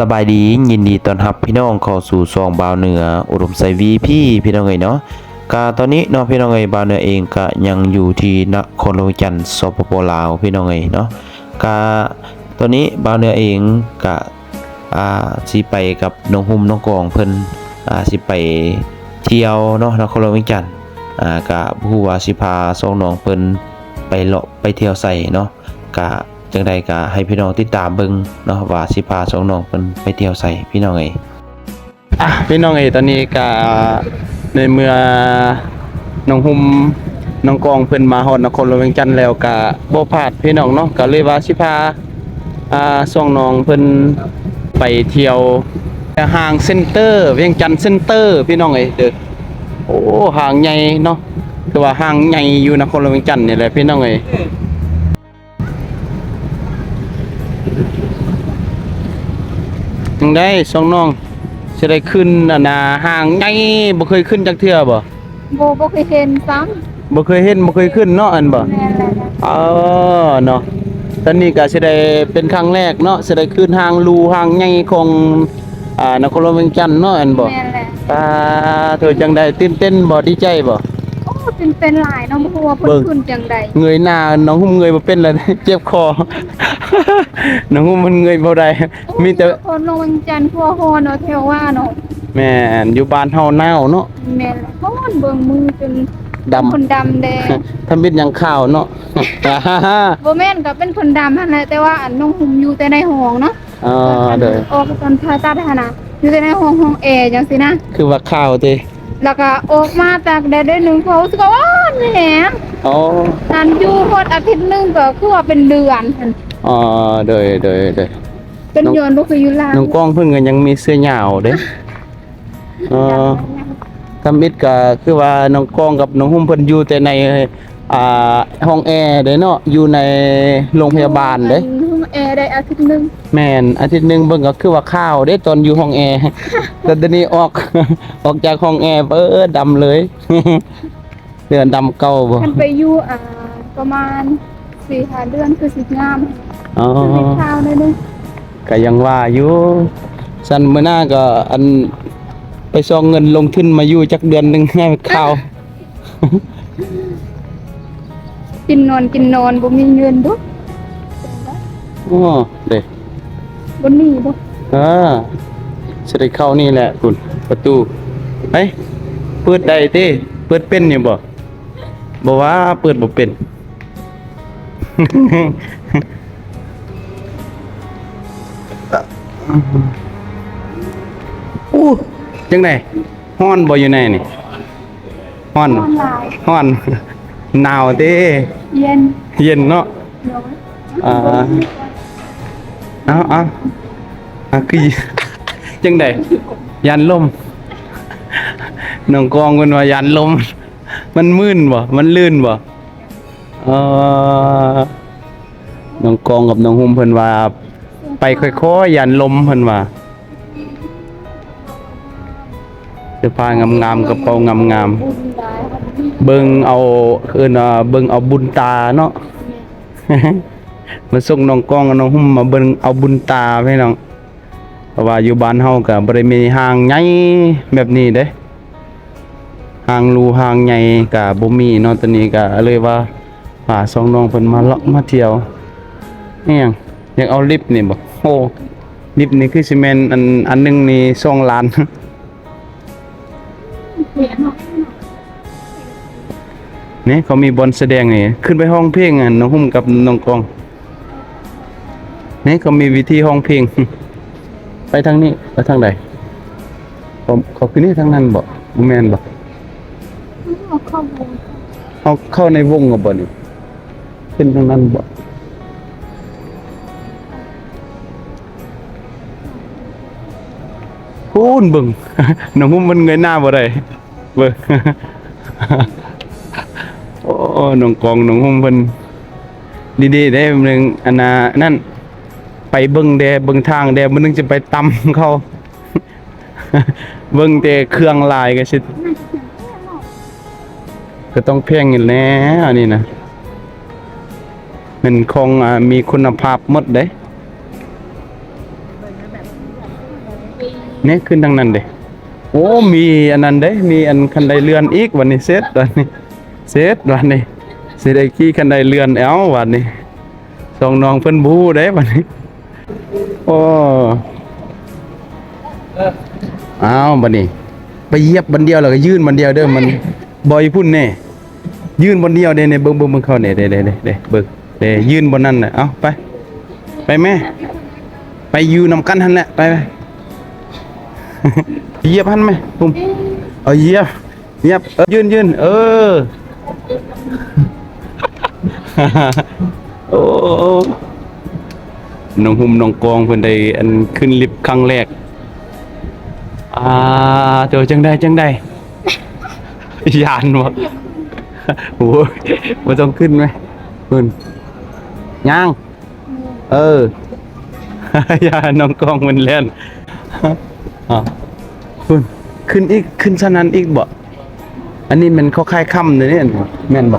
สบายดียินดีต้อนรับพี่น้องเข้าสู่ซองบาวเหนืออุดมไซวีพี่พี่น้องเอ๋ยเนาะกาตอนนี้เนาะพี่น้องเอ๋ยบาวเหนือเองก็ยังอยู่ที่นครหลวงจันทร์สปปลาวพี่น้องเอ๋ยเนาะกาตอนนี้บาวเหนือเองก็อ่าสิไปกับน้องหุ่มน้องกองเพิ่นอ่าสิไปเที่ยวเนาะนครหลวงจันทร์อ่าก็ผู้ว่าสิพาสองน้องเพิ่นไปเลาะไปเที่ยวใส่เนาะกะ จังใดก็ให้พี่น้องติดตามเบิ่งเนาะว่าสิพาสองน้องเพิ่นไปเที่ยวใส่พี่น้องเอ้ยอะพี่น้องเอยตอนนี้ก็ในเมื่อน้องหุมน้องกองเพิ่นมาฮอดนครหลวงเวียงจันทน์แล้วก็บ่พลาดพี่น้องเนาะก็เลยว่าสิพาอ่าส่องน้องเพิ่นไปเที่ยวห้างเซ็นเตอร์ เวียงจันทน์เซ็นเตอร์พี่น้องเอ้ยเด้อโอ้ห้างใหญ่เนาะคือว่าห้างใหญ่อยู่นครหลวงเวียงจันทน์นี่แหละพี่น้องเอ้ย จังได้ส่องน้องจะได้ขึ้นอันน่ะห่างใหญ่บ่เคยขึ้นจักเทื่อบ่โบบ่เคยเห็นซ้บ่เคยเห็นบ่เคยขึ้นเนาะอันบ่ำแม่นแหละเออเนาะตอนนี้ก็สิได้เป็นครั้งแรกเนาะสิได้ขึ้นห่างลูห่างใหญ่ของอ่านครหลวงเวียงจันทน์เนาะอันบ่แม่นแหละตาเธอจังได้ตื่นเต้นบ่ดีใจบ่โอ้ เป็นเป็นหลายเนาะบ่ฮู้ว่าเพิ่เบิ่นงขึ้นจังใดเงยหน้าน้องหุ้มเงยบ่เป็นแล้ว เจ็บคอ น้องหุ้มมันเงยบ่ได้มีแต่คนลงวันจันทร์พัวโฮเนาะแถวว่าเนาะแม่นอยู่บ้านเฮาหนาวเนาะแม่นแหละโอ้นเบิ่งมือจนดำคนดำแดงทำเป็นหยังข้าวเนาะบ่แม่นก็เป็นคนดำหั่นแหละแต่ว่าอันน้องหุ่มอยู่แต่ในห้องเนาะอ๋อเด้อออกตอนผ่าตัดหั่นน่ะอยู่แต่ในห้องห้องแอร์จังซี่นะ คือว่าข้าวติ แล้วก็ออกมาตากแดดได้หนึงเขารู้สึกว่าอ้อนแหงอ๋อนันอยู่พอดอาทิตย์หนึงก็คือว่าเป็นเดือนหั่นอ๋อเดยเดยเดยเป็นโยนบ่คืออยู่ลาวน้องกล้องเพิ่งก็ยังมีเสื้อหยาวเด้เออทำอิดก็คือว่าน้องกล้องกับน้องหุ้มเพิ่นอยู่แต่ในอ่าห้องแอร์เด้เนาะอยู่ในโรงพยาบาลเด้ห้อง แอร์ได้อาทิตย์หนึงแม่นอาทิตย์หนึงเบิ่งก็คือว่าข้าวเด้ตอนอยู่ห้องแอร์ แต่ตอนนี้ออก ออกจากห้องแอร์เออดำเลย เดือนดำเก่าบ่คันไปอยู่อ่าประมาณ4-5เดือนคือสิงามอ๋อ คือมีข้าวได้นึงก็ยังว่าอยู่สันมื้อหน้าก็อันไปซองเงินลงทุนมาอยู่จักเดือนหนึงให้ข้าว กินนอนกินนอนบ่มีเงินดุ อ๋อเด้บ่มีบ่อ่าสิได้เข้านี่แหละคุณประตูเฮ้ยเปิดได้ติเปิดเป็นอยู่บ่บ่ว่าเปิดบ่เป็น อู้จังไดฮ้อนบ่อยู่ในนี่ฮ้อนออนไลน์ฮ้อนหนาวเด้เย็น เย็นเนาะเดี๋ ยวอ่าเอาเอาอะคือจังไดยันลมน้องกองเพิ่นว่ายันลม มันมื่นบ่มันลื่นบ่เออน้องกองกับน้องหุ่มเพิ่นว่า ไปค่อยๆยันลมเพิ่นว่าเสื้อผ้างามๆกระเป๋างามบุญหลายครับๆเบิ่งเอาเอิ้นว่าเบิ่งเอาบุญตาเนาะ มาส่งน้องกล้องกับน้องหุ่มมาเบิ่งเอาบุญตาพี่น้องเพราะว่าอยู่บ้านเฮาก็บ่ได้มีห้างใหญ่แบบนี้เด้ห้างรูห้างใหญ่ก็บ่มีเนาะตอนนี้ก็เลยว่าพาสองน้องเพิ่นมาเลาะมาเที่ยวนี่หยังอยากเอาลิฟต์นี่บ่โอ้ลิฟต์นี่คือสิแม่นอันอันหนึงนี่2ล้านนี่เขามีบอลแสดงนี่ขึ้นไปห้องเพลงอะน้องหุ่มกับน้องกอง นี่เขามีวิธีห้องเพลง ไปทางนี้ไปทางใดเขาเขาคือนี่ทางนั้นบ่บ่แม่นบ่เอาเข้าบุญเอาเข้าในวงก็บ่นี่ขึ้นทางนั้นบ่พูนเบิ่งน้องหุ่มมันเงยหน้าบ่ได้เบิ่งโอ้น้องกองน้องหุ่มเพิ่นดีๆได้มื้อนึงอันน่ะนั่น ไปเบิ่งแดเบิ่งทางแดมันนึงจะไปตำเขา เบิ่งแต่เครื่องลายก็สิก็ต้องแพงอยู่แล้วอันนี้นะมันคงมีคุณภาพหมดเด้เนี่ยขึ้นทางนั้นเด้โอ้ มีอันนั้นเด้ มีอันคันไดเลื่อนอีกวันนี้เสร็จวันนี้เสร็จวันนี้สิได้ขี่คันไดเลื่อนแอววันนี้สองน้องเพิ่นบูเด้วันนี้ อ้อ้าวบัดนี้ ไปเยียบบันเดียวแล้วก็ยื่นบันเดียวเด้อมันบอยพุ่นแน่ยื่นบันเดียวเด้ในเบิ่งเบิ่งเบิ่งเข้าเด้เด้เด้เด้เด้เบิ่งเด้ยื่นบนนั้นน่ะเอ้าไป ไปแม่ไปอยู่นำกันหั่นแหละไปไปเยียบหั่นไหมปุ่มเอาเยียบเยียบเออยื่นยื่นเออ โอ้ น้องหุ่มน้องกองเพิ่นได้อันขึ้นลิฟต์ครั้งแรกอ่าเจอจังได้จังได้ยานวะโอ้ยบ่ต้องขึ้นไหมเพิ่นย่าง เอออย่าน้องกองมันเล่นอะคุณขึ้นอีกขึ้นสนั้นอีกบ่อันนี้มันเขาคล้ายค่ำเลยเนี่ยแม่นบ่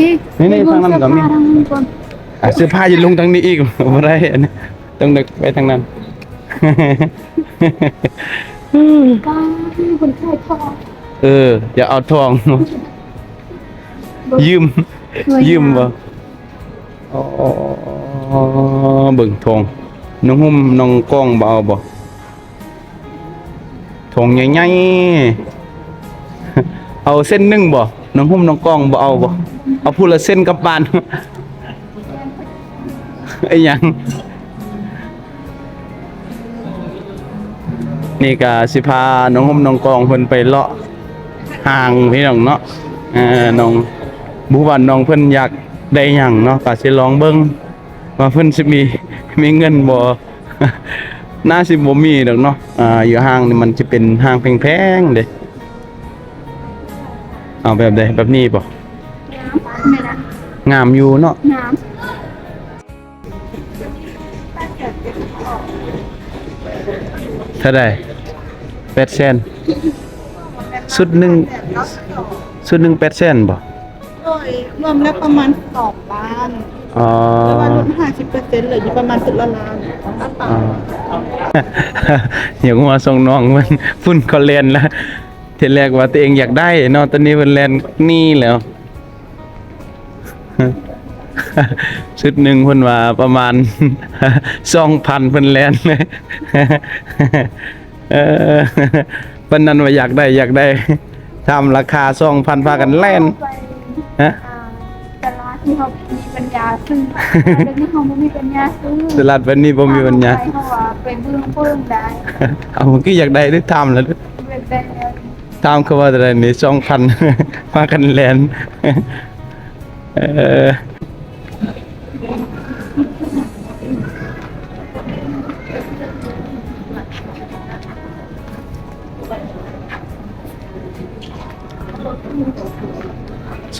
นี่นี่นี่ทางนั้นก็มี ทางนั้นก่อนอะเสื้อผ้าจะลงทางนี้อีกบ่ได้อันนี้ต้องเด็กไปทางนั้นก้าวคนไข้ทองเอออย่าเอาทองยืม ยืมบ่อ๋อเบิ่งทองน้องหุ่มน้องกล้องบ่เอาบ่ทองใหญ่ๆเอาเส้นหนึงบ่น้องหุ่มน้องกล้องบ่เอาบ่เอาพูละเส้นกับปาน ไอ้หยัง นี่ก็สิพาน้องหุ่มน้องกล้องเพิ่นไปเลาะห่างพี่น้องเนาะเออน้องบุวันน้องเพิ่นอยากได้หยังเนาะก็สิลองเบิ่งว่าเพิ่นสิมีมีเงินบ่น่าสิบ่มีดอกเนาะอ่าอยู่ห้างนี่มันจะเป็นห้างแพงๆเด้เอาแบบใดแบบนี้บ่ไม่นะงามอยู่เนาะน้ เท่าใด8แสนสุดหนึงสุดหนึง8แสนบ่โดยรวมแล้วประมาณสองล้านอ๋อแต่ว่าลดห้าสิบเปอร์เซ็นต์เหลืออยู่ประมาณสิบละล้านอัตราอ๋อเดี๋ยวมาส่งน้องมันฝุ่นก็เรียนแล้วทีแรกว่าตัวเองอยากได้เนาะตอนนี้มันแลนนี่แล้ว ชุดหนึ่งเพิ่นว่าประมาณสองพันเพิ่นแลนเลยเออเพิ่นนั้นว่าอยากได้อยากได้ทำราคาสองพันพากันำแล่นไปฮะอ่าตลาดที่เขามีปัญญาซื้อเดี๋ยวนี้เขาไม่มีปัญญาซื้อตลาดวันนี้บ่มีปัญญาไปเขาว่าไปเบื้องเบื้องได้เอาเมื่อกี้อยากได้ได้ทำแล้วเป็นได้แล้วตามเขาว่าอะไรนี่สองพันมากันแลนเออ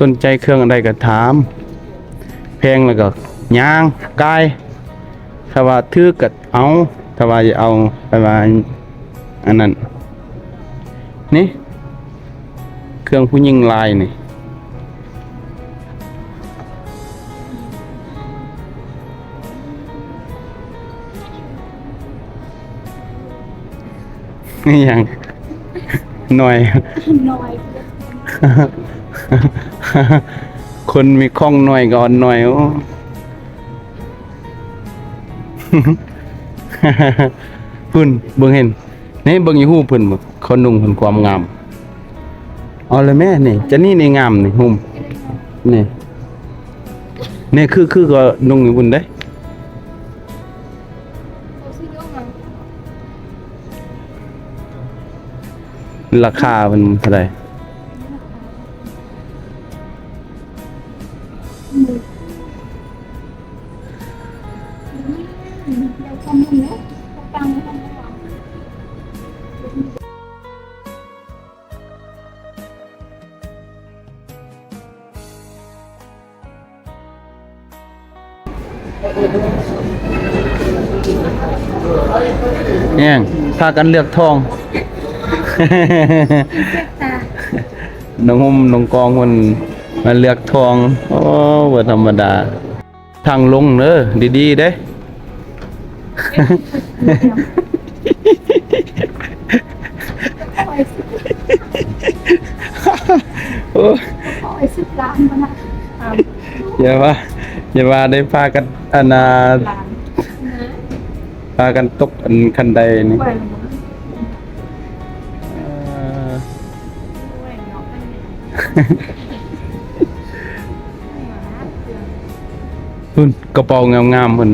สนใจเครื่องอะไรก็ถาม แพงแล้วก็ย่างกายถ้าว่าถือก็เอาถ้าว่าจะเอาไปว่าอันนั้นนี่เครื่องผู้หญิงลายนี่นี่ยังหน่อยน้อย คนมีข้องหน่อยก่อนหน่อยโอ้พุ่นเบิ่งเห็นนี่เบิ่งอยู่หูเพิ่นบ่เขานุ่งเพิ่นความงามเอาเลยแม่นี่จะนี่นี่งามนี่หุ่มนี่นี่คือคือก็นุ่งอยู่พุ่นเด้ราคามันเท่าไหร่ เดี๋ยวทำมันเนาะตังค์ทำไม่ไหวแย่งพากันเลือกทองตาน้องหุ่มน้องกองมัน มาเลือกทองโอ้บ่ธรรมดา ทางลงเด้อดีๆเด้สิโอ้ขอไอ้สิบล้านมานะอ่าอย่าว่าอย่าว่าได้พากันอันน่ะล้านนะพากันตกอันคันใดนี่ พุ่นกระเป๋างามๆพุ่น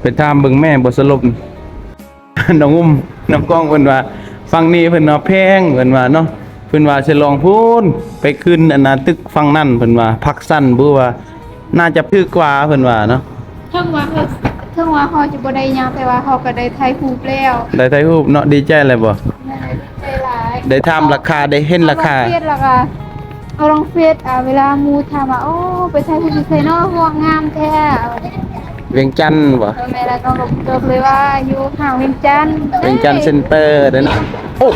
ไปถามเบิ่งแม่บ่สลบน้องอุ้มน้องกล้องเพิ่นว่า ฟังนี้เพิ่นว่าแพงเพิ่นว่าเนาะเพิ่นว่าสิลองพูนไปขึ้นอันน่ะตึกฟังนั่นเพิ่นว่าพักสั้นบ่ว่า น่าจะถูกกว่าเพิ่นว่าเนาะเทิงว่าเออเทิงว่าเขาจะบ่ได้หยังแต่ว่าเขาก็ได้ไทยฮูปแล้วได้ถ่ายรูปเนาะดีใจเลยบ่ได้หลายได้ถามราคาได้เห็นราคาเอลองเฟซราคา เอาลองเฟซอ่าเวลาหมูถามว่าโอ้ไปไทยฮูปไสเนาะห่วงงามแท้เวียงจันทน์บ่เออแม่แล้วก็จบเลยว่าอยู่ห่างเวียงจันทน์เวียงจันทน์เซ็นเตอร์เด้อนะโอ้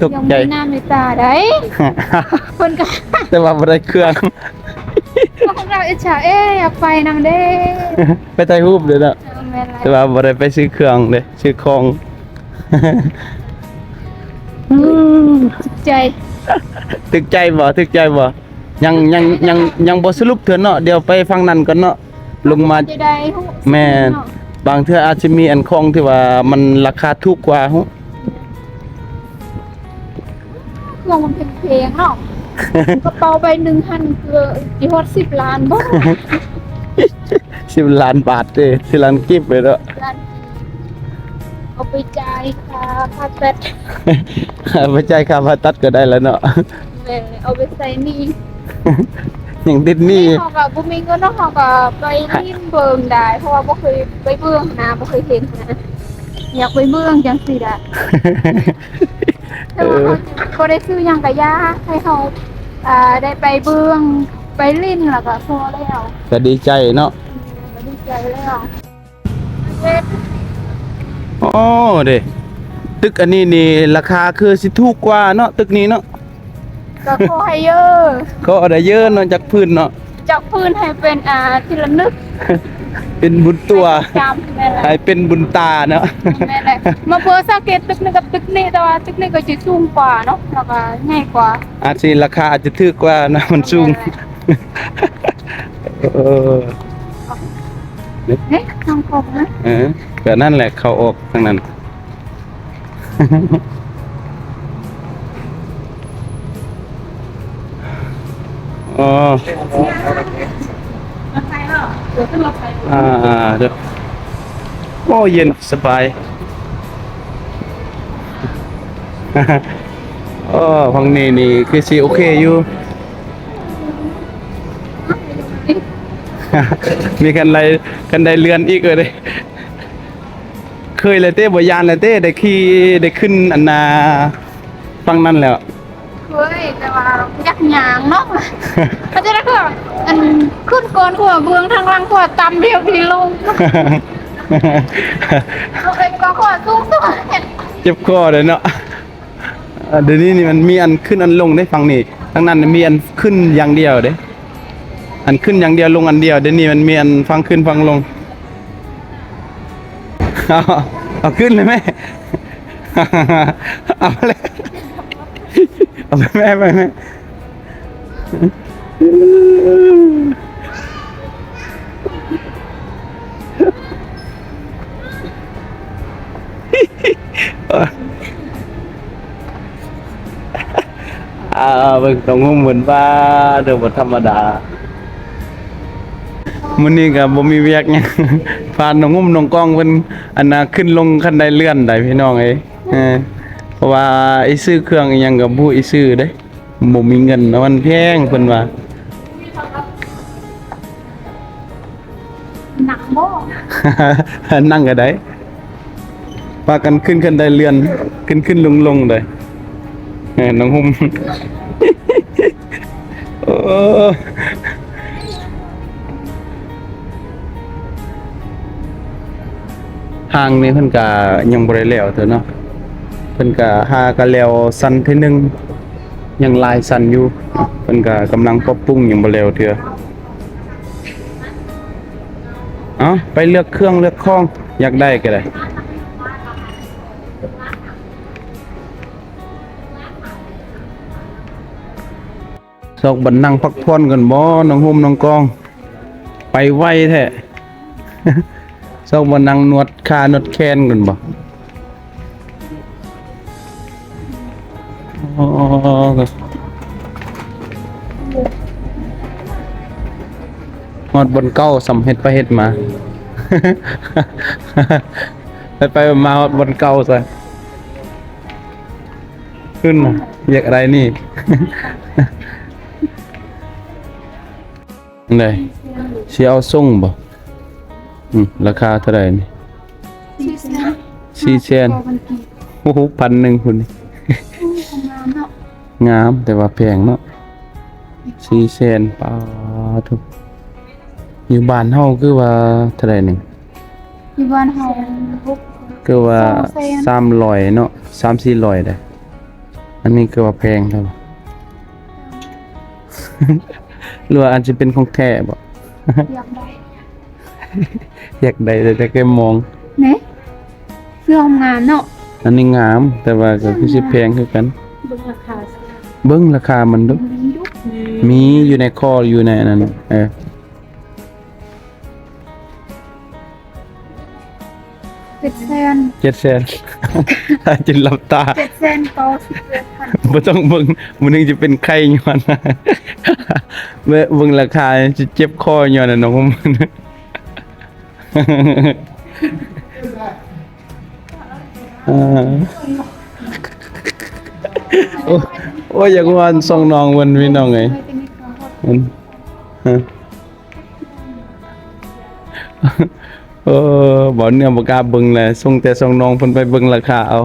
ตกยังใจมีน้ำในตาได้เพิ่นก็แต่ว่าบ่ได้เครื่องพวกเราอิจฉาเอ๊ะอยากไปนำเด้ไปถ่ายรูปเด้อเนาะเออแม่นแต่แล้วว่าบ่ได้ไปซื้อเครื่องเด้ซื้อของใจ ตึกใจบ่ตึกใจบ่ยังยังยังยังบ่สรุปเถื่อนเนาะเดี๋ยวไปฟังนั้นก่อนเนาะลงมาจะได้ฮู้แม่นบางเทื่ออาจจะมีอันของที่ว่ามันราคาถูกกว่าฮู้เครื่องมันเพลงๆเนาะกระเป๋าใบหนึ่งพันเกือสิฮอด10ล้านบ่10ล้านบาทเด้10ล้านกิบเลยเนาะล้าน เอาไปจ่ายค่าค่าแบตไปจ่ายค่าผ่าตัดก็ได้แล้วเนาะแม่เอาไปใส่หนี่ยังติดหนี้เขาก็บ่มีเงินเนาะเขาก็ไปลิ้นเบิ่งได้ เพราะว่าบ่เคยไปเบิ่งนะบ่เคยเห็นนะอยากไปเบิ่งจังซี่ล่ะแต่ว่าเขาบ่ได้ซื้อหยังก็ยาให้เขาอ่าได้ไปเบิ่งไปลิ้นแล้วก็พอแล้วก็ดีใจเนาะ ก็ดีใจแล้วเฮ็ดอ๋อ เด้ตึกอันนี้นี่ราคาคือสิถูกกว่าเนาะตึกนี้เนาะก็ขอให้เยอะเขาเอาได้เยอะเนาะจากพื้นเนาะจากพื้นให้เป็นอ่าที่ระลึกเป็นบุญตัวจำแม่นแหละให้เป็นบุญตาเนาะแม่นแหละมาเพอสังเกตตึกนึงกับตึกนี้แต่ว่าตึกนี้ก็จะสูงกว่าเนาะแล้วก็ใหญ่กว่าอาจสิราคาอาจจะถูกกว่านะมันสูงเออ เฮ้ยทางคมนะเออก็นั่นแหละเขาออกทางนั้น อ๋อใครเหรอเดี๋ยวขึ้นรถไฟอ่าเดี๋ยวโอ้เย็นสบายโอ้ฟังนี้นี่คือสิโอเคอยู่ มีกันไรกันได้เรือนอีกเลยเคยเลยเต้บ่ยานเลยเต้ได้ขี่ได้ขึ้นอันนาฟังนั่นแล้วเคยแต่ว่ายักหยางเนาะเขาจะได้คืออันขึ้นก่อนขัวเบื้องทางล่างขัวต่ำเดียวทีลงเอาไปก็ขัวสูงสุดเจ็บคอเลยเนาะอ่าเดี๋ยวนี้นี่มันมีอันขึ้นอันลงได้ฟังนี่ทั้งนั้นมีอันขึ้นอย่างเดียวเด้ อันขึ้นอย่างเดียวลงอันเดียวเดี๋ยวนี้มันมีอันฟังขึ้นฟังลงเอาเอาขึ้นเลยไหมเอาเลยเอาไปแม่ไปแม่อ่าเบิ่งตรงหุ้มเหมือนว่าเดี๋ยวบ่ธรรมดา มื้อนี้ก็บ่มีเวียกหยังพาน้องงุ้มน้องกล้องเพิ่นอันน่ะขึ้นลงคันไดเลื่อนได้พี่น้องเอ้ยเออเพราะว่าไอ้ซื้อเครื่องอีหยังก็บ่อีซื้อเด้บ่มีเงินนะมันแพงเพิ่นว่าหนักบ่ นั่งก็ได้พากันขึ้นคันไดเลื่อน ขึ้นขึ้นลงลงได้เออน้องหุ่มโอ้ ห้างนี่เพิ่นก็ยังบ่ไเล้วเถอะเนาะเพิ่นก็หาก็แล้วสั้นที่หนึ่งยังลายสั้นอยู่เพิ่นก็กำลังปรับปรุงยังบ่เล้วเถอะเอาไปเลือกเครื่องเลือกข้องอยากได้ก็ได้ซอกบันนั่งพักผ่อนกันบ่น้องห่มน้องกอง ไปไวแท้ ซอกบันนั่งนวดขานวดแขนกันบ่อ๋อฮอดบนเก้าสำเฮ็ดไปเฮ็ดมา ไปไปมาฮอดบนเก้าซะขึ้นน่ะอยากอะไรนี่ไหนสิเอาส่งบ่ อืมราคาเท่าไหร่นี่ที่แสนสี่แสนพอมันกี่โอ้โหพันหนึ่งคุณนี่ทำงานเนาะงามแต่ว่าแพงเนาะสี่แสนปาทุกอยู่บ้านเฮาคือว่าเท่าไหร่หนึ่งอยู่บ้านเฮาปุ๊บคือว่าสองแสน สามร้อยเนาะสามสี่ร้อยได้อันนี้คือว่าแพงเท่าไหร่หรือว่าอาจจะเป็นของแท้บ่อยากได้ อยากได้แต่แต่แค่มองเนะเสื้อทำงานเนาะอันนี้งามแต่ว่าก็คือสิแพงคือกัน เบิ่งราคาสิเบิ่งราคามันดูมีดุมีอยู่ในคออยู่ในอันนั้นเออเจ็ดแสนเจ็ดแสน จินหลับตาเจ็ดแสนเก้าสิบเจ็ดพันบ่ต้องเบิ่งมันนึงจะเป็นไข้ย้อนเมื่อเบิ่งราคาจะเจ็บคอย้อนน่ะน้องมันอ่า โอ้ยอยากว่าส่งน้องวันพี่น้องไงไม่เป็นนิดของพอมันเออบ่เนี่ยบ่กล้าเบิ่งแหละส่งแต่ส่งน้องเพิ่นไปเบิ่งราคาเอา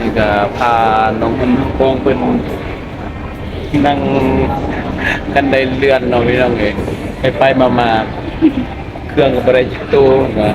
นี่ก็พาน้องเพิ่นโป่งเพิ่นนั่ง กันได้เลื่อนเนาะพี่น้องเอ้ไปไปมามาเครื่องกับ่ได้จิตโตว่า